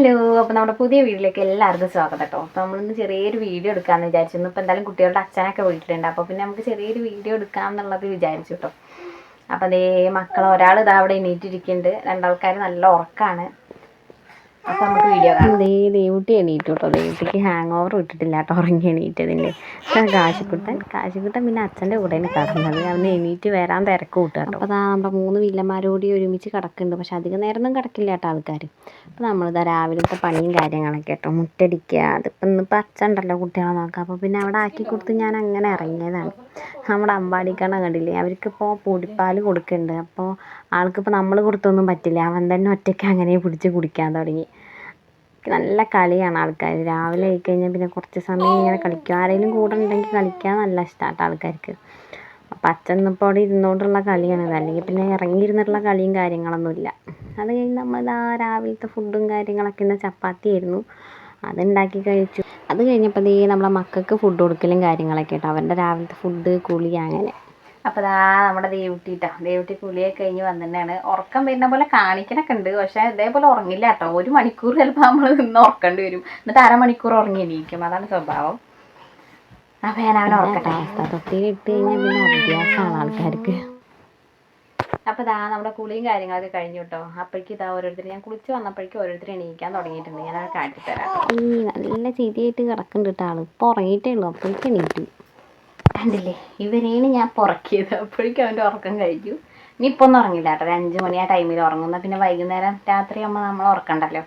Hello അപ്പോൾ നമ്മുടെ പുതിയ വീഡിയോയിലേക്ക് എല്ലാവർക്കും സ്വാഗതം കേട്ടോ. അപ്പോൾ നമ്മളിന്ന് ചെറിയൊരു വീഡിയോ എടുക്കാമെന്ന് വിചാരിച്ചു. ഇന്നിപ്പോൾ എന്തായാലും കുട്ടികളുടെ അച്ഛനൊക്കെ വീട്ടിലുണ്ട്. അപ്പോൾ പിന്നെ നമുക്ക് ചെറിയൊരു വീഡിയോ എടുക്കാം എന്നുള്ളത് വിചാരിച്ചു കേട്ടോ. അപ്പോൾ അതേ മക്കൾ ഒരാൾ ഇതാ അവിടെ എണീറ്റിരിക്കുന്നുണ്ട്. രണ്ടാൾക്കാർ നല്ല ഉറക്കമാണ് അപ്പോൾ നമുക്ക് വീഡിയോ കാണാം. ദേവുട്ടി എണീറ്റു കേട്ടോ ദേവുട്ടിക്ക് ഹാങ് ഓവർ വിട്ടിട്ടില്ല കേട്ടോ ഉറങ്ങി എണീറ്റതിന്റെ കാശിക്കുട്ടൻ. കാശിക്കുട്ടൻ പിന്നെ അച്ഛന്റെ കൂടെയാണ് കിടന്നത്. അവന് എണീറ്റ് വരാൻ തിരക്ക് കൂട്ടുക കേട്ടോ അപ്പോൾ അതാ നമ്മുടെ മൂന്ന് വില്ലന്മാരോടി ഒരുമിച്ച് കിടക്കുന്നുണ്ട്. പക്ഷെ അധികം നേരമൊന്നും കിടക്കില്ല കേട്ടോ ആൾക്കാർ അപ്പോൾ നമ്മളിതാ രാവിലത്തെ പണിയും കാര്യങ്ങളൊക്കെ കേട്ടോ. മുറ്റടിക്കുക അതിപ്പോൾ ഇന്നിപ്പോൾ അച്ഛൻ ഉണ്ടല്ലോ കുട്ടികളെ നോക്കാം. അപ്പോൾ പിന്നെ അവിടെ ആക്കി കൊടുത്ത് ഞാൻ അങ്ങനെ ഇറങ്ങിയതാണ്. നമ്മുടെ അമ്പാടിക്കണ്ണ കണ്ടില്ലേ? അവർക്കിപ്പോൾ പൊടിപ്പാൽ കൊടുക്കുന്നുണ്ട് അപ്പോൾ ആൾക്കിപ്പോൾ നമ്മൾ കൊടുത്തൊന്നും പറ്റില്ല. അവൻ തന്നെ ഒറ്റയ്ക്ക് അങ്ങനെ പിടിച്ച് കുടിക്കാൻ തുടങ്ങി. നല്ല കളിയാണ് ആൾക്കാർ രാവിലെ ആയി കഴിഞ്ഞാൽ പിന്നെ കുറച്ച് സമയം ഇങ്ങനെ കളിക്കും. ആരെങ്കിലും കൂടെ ഉണ്ടെങ്കിൽ കളിക്കാൻ നല്ല ഇഷ്ടമാട്ടോ ആൾക്കാർക്ക്. അപ്പം അച്ഛൻ ഇപ്പോൾ അവിടെ ഇരുന്നുകൊണ്ടുള്ള കളിയാണിത് അല്ലെങ്കിൽ പിന്നെ ഇറങ്ങിയിരുന്നിട്ടുള്ള കളിയും കാര്യങ്ങളൊന്നുമില്ല അത് കഴിഞ്ഞ് നമ്മളിതാ രാവിലത്തെ ഫുഡും കാര്യങ്ങളൊക്കെ ഇന്ന് ചപ്പാത്തി ആയിരുന്നു അതുണ്ടാക്കി കഴിച്ചു. അത് കഴിഞ്ഞപ്പോൾ ദേ നമ്മളെ മക്കൾക്ക് ഫുഡ് കൊടുക്കലും കാര്യങ്ങളൊക്കെ കേട്ടോ അവരുടെ രാവിലത്തെ ഫുഡ് കുളി അങ്ങനെ. അപ്പോൾ ദാ നമ്മുടെ ദേവുട്ടിട്ടാ ദേവുട്ടി കുളിയൊക്കെ കഴിഞ്ഞ് വന്നിട്ടാണ്. ഉറക്കം വരുന്ന പോലെ കാണിക്കണൊക്കെ ഉണ്ട്. പക്ഷേ ഇതേപോലെ ഉറങ്ങില്ല കേട്ടോ ഒരു മണിക്കൂർ ചിലപ്പോൾ നമ്മൾ നിന്ന് ഉറക്കേണ്ടി വരും. എന്നിട്ട് അരമണിക്കൂർ ഉറങ്ങി എണീക്കും. അതാണ് സ്വഭാവം. അപ്പോൾ ഞാൻ അവനെ ഉറക്കട്ടെ. ഇട്ട് കഴിഞ്ഞാൽ പിന്നെ അഭ്യാസമാണ് ആൾക്കാർക്ക്. അപ്പോൾ ഇതാ നമ്മുടെ കുളിയും കാര്യങ്ങളൊക്കെ കഴിഞ്ഞു കേട്ടോ അപ്പോഴേക്കും ഇതാ ഓരോരുത്തർ ഞാൻ കുളിച്ച് വന്നപ്പോഴേക്കും ഓരോരുത്തർ എണീക്കാൻ തുടങ്ങിയിട്ടുണ്ട്. ഞാൻ അത് കാട്ടിത്തരാം നല്ല ചീതിയായിട്ട് കിടക്കുന്നുണ്ട് കേട്ടോ ആൾ ഇപ്പോൾ ഉറങ്ങിയിട്ടേ ഉള്ളൂ. അപ്പോഴേക്കും എണീറ്റു. കണ്ടില്ലേ? ഇവരെയാണ് ഞാൻ പുറക്കിയത്. അപ്പോഴേക്കും അവന്റെ ഉറക്കം കഴിഞ്ഞു. ഇനി ഇപ്പൊ ഒന്നും ഉറങ്ങില്ല കേട്ടോ. ഒരു അഞ്ച് മണി ആ ടൈമിൽ ഉറങ്ങുന്ന പിന്നെ വൈകുന്നേരം രാത്രി ആകുമ്പോൾ നമ്മൾ ഉറക്കണ്ടല്ലോ.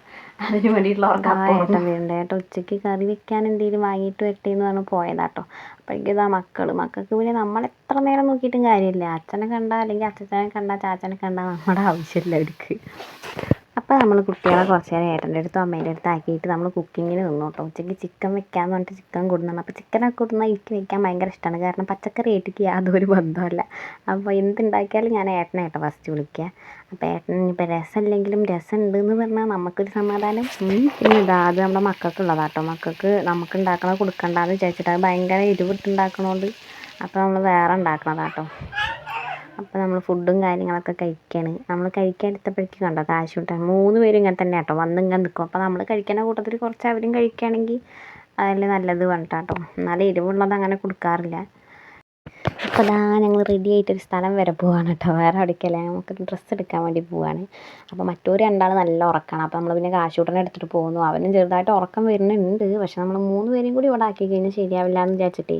അതിനു വേണ്ടിയിട്ടുള്ള ഉറക്കം ഏട്ടൻ ഉച്ചയ്ക്ക് കറി വെക്കാൻ എന്തെങ്കിലും വാങ്ങിയിട്ട് വരട്ടെ എന്ന് പറഞ്ഞ് പോയതാട്ടോ അപ്പോഴേക്കും ഇതാ മക്കൾ മക്കൾക്ക് പിന്നെ നമ്മൾ എത്ര നേരം നോക്കിയിട്ടും കാര്യമില്ല. അച്ഛനെ കണ്ട അല്ലെങ്കിൽ അച്ഛനെ കണ്ട ചാച്ചനെ കണ്ട നമ്മുടെ ആവശ്യമില്ല അവർക്ക്. അപ്പോൾ നമ്മൾ കുട്ടികളെ കുറച്ച് നേരം ഏട്ടന്റെ അടുത്തും അമ്മേന്റെ അടുത്തും ആക്കിയിട്ട് നമ്മൾ കുക്കിങ്ങിന് നിന്നു കേട്ടോ. ഉച്ചയ്ക്ക് ചിക്കൻ വെക്കാമെന്ന് പറഞ്ഞിട്ട് ചിക്കൻ കൊടുന്നാണ് അപ്പോൾ ചിക്കനൊക്കെ കൊടുന്നാൽ എനിക്ക് വെക്കാൻ ഭയങ്കര ഇഷ്ടമാണ് കാരണം പച്ചക്കറി ഏറ്റിക്ക് യാതൊരു ബന്ധമല്ല അപ്പോൾ എന്തുണ്ടാക്കിയാലും ഞാൻ ഏട്ടനെ ഏട്ടൻ ഫസ്റ്റ് വിളിക്കുക. അപ്പോൾ ഏട്ടൻ രസം രസമില്ലെങ്കിലും രസം ഉണ്ടെന്ന് പറഞ്ഞാൽ നമുക്കൊരു സമാധാനം. പിന്നെ ഇതാ അത് നമ്മുടെ മക്കൾക്കുള്ളതാട്ടോ മക്കൾക്ക് നമുക്ക് ഉണ്ടാക്കണോ കൊടുക്കണ്ടെന്ന് വിചാരിച്ചിട്ട് അത് ഭയങ്കര എരിവിട്ടുണ്ടാക്കണോണ്ട് അപ്പോൾ നമ്മൾ വേറെ ഉണ്ടാക്കണതാട്ടോ അപ്പോൾ നമ്മൾ ഫുഡും കാര്യങ്ങളൊക്കെ കഴിക്കുകയാണ് നമ്മൾ കഴിക്കാൻ എടുത്തപ്പോഴേക്കും കണ്ടോ കാശ് കിട്ടാൻ. മൂന്ന് പേരും ഇങ്ങനെ തന്നെ കേട്ടോ വന്ന് ഇങ്ങനെ നിൽക്കും അപ്പോൾ നമ്മൾ കഴിക്കുന്ന കൂട്ടത്തിൽ കുറച്ച് അവരും കഴിക്കുകയാണെങ്കിൽ അതല്ലേ നല്ലത് വേണ്ടാട്ടോ എന്നാലും എരിവുള്ളത് അങ്ങനെ കൊടുക്കാറില്ല. അപ്പോൾ അതാ ഞങ്ങൾ റെഡി ആയിട്ട് ഒരു സ്ഥലം വരെ പോവാണ് കേട്ടോ. വേറെ അവിടേക്കല്ല നമുക്ക് ഡ്രസ്സ് എടുക്കാൻ വേണ്ടി പോവാണ്. അപ്പോൾ മറ്റൊരു രണ്ടാൾ നല്ല ഉറക്കമാണ് അപ്പോൾ നമ്മൾ പിന്നെ കാശൂട്ടനെ എടുത്തിട്ട് പോകുന്നു. അവനും ചെറുതായിട്ട് ഉറക്കം വരുന്നുണ്ട്. പക്ഷെ നമ്മൾ മൂന്ന് പേരും കൂടി ഇവിടെ ആക്കി കഴിഞ്ഞാൽ ശരിയാവില്ല എന്ന് വിചാരിച്ചിട്ടേ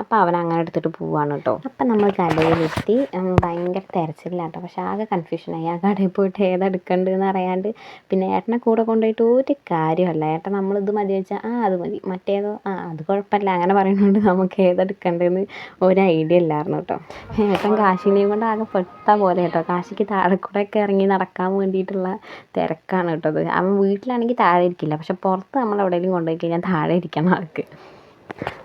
അപ്പോൾ അവൻ അങ്ങനെ എടുത്തിട്ട് പോവാണ് കേട്ടോ അപ്പം നമ്മൾ കടയിലെത്തി. ഭയങ്കര തിരച്ചിലാണ് കേട്ടോ പക്ഷെ ആകെ കൺഫ്യൂഷനായി ആ കടയിൽ പോയിട്ട് ഏതെടുക്കണ്ടെന്ന് അറിയാണ്ട് പിന്നെ ഏട്ടനെ കൂടെ കൊണ്ടുപോയിട്ട് ഒരു കാര്യമല്ല ഏട്ടൻ നമ്മളിത് മതി വെച്ചാൽ ആ അത് മതി. മറ്റേതോ ആ അത് കുഴപ്പമില്ല. അങ്ങനെ പറയുന്നതുകൊണ്ട് നമുക്ക് ഏതെടുക്കണ്ടെന്ന് ഒരു ഐഡിയ ഇല്ലായിരുന്നു കേട്ടോ ഏട്ടൻ കാശിനെയും കൊണ്ട് ആകെ പെട്ട പോലെ കേട്ടോ കാശിക്ക് താഴെ കൂടെ ഒക്കെ ഇറങ്ങി നടക്കാൻ വേണ്ടിയിട്ടുള്ള തിരക്കാണ് കേട്ടോ അത്. അവൻ വീട്ടിലാണെങ്കിൽ താഴെ ഇരിക്കില്ല. പക്ഷെ പുറത്ത് നമ്മൾ എവിടെയെങ്കിലും കൊണ്ടുപോയി കഴിഞ്ഞാൽ താഴെ ഇരിക്കണം ആൾക്ക്.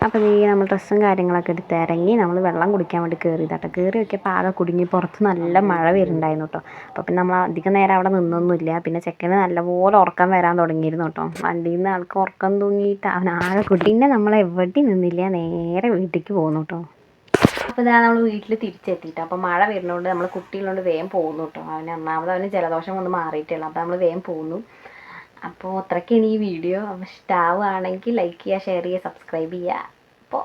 അപ്പോൾ ഈ നമ്മൾ ഡ്രസ്സും കാര്യങ്ങളൊക്കെ എടുത്ത് ഇറങ്ങി നമ്മൾ വെള്ളം കുടിക്കാൻ വേണ്ടി കയറിയതാട്ടോ കയറി ഒക്കെ ആകെ കുടുങ്ങി പുറത്ത് നല്ല മഴ വരുന്നുണ്ടായിരുന്നു കേട്ടോ അപ്പോൾ പിന്നെ നമ്മൾ അധികം നേരം അവിടെ നിന്നൊന്നുമില്ല. പിന്നെ ചെക്കന് നല്ലപോലെ ഉറക്കം വരാൻ തുടങ്ങിയിരുന്നു കേട്ടോ വണ്ടിയിൽ നിന്ന് ആൾക്ക് ഉറക്കം തൂങ്ങിയിട്ട് അവൻ ആകെ കുട്ടി പിന്നെ നമ്മൾ എവിടെയും നിന്നില്ല. നേരെ വീട്ടിലേക്ക് പോകുന്നു കേട്ടോ അപ്പോൾ ഇതാ നമ്മൾ വീട്ടിൽ തിരിച്ചെത്തിയിട്ട് അപ്പോൾ മഴ വരുന്നതുകൊണ്ട് നമ്മൾ കുട്ടികളുണ്ട് വേഗം പോകുന്നു കേട്ടോ അവന് ഒന്നാമത് അവന് ജലദോഷം വന്ന് മാറിയിട്ടില്ല അപ്പോൾ നമ്മൾ വേഗം പോകുന്നു അപ്പോൾ അത്രയ്ക്കാണ് ഈ വീഡിയോ അപ്പോൾ ഇഷ്ടമാവുകയാണെങ്കിൽ ലൈക്ക് ചെയ്യുക ഷെയർ ചെയ്യുക സബ്സ്ക്രൈബ് ചെയ്യുക. അപ്പോൾ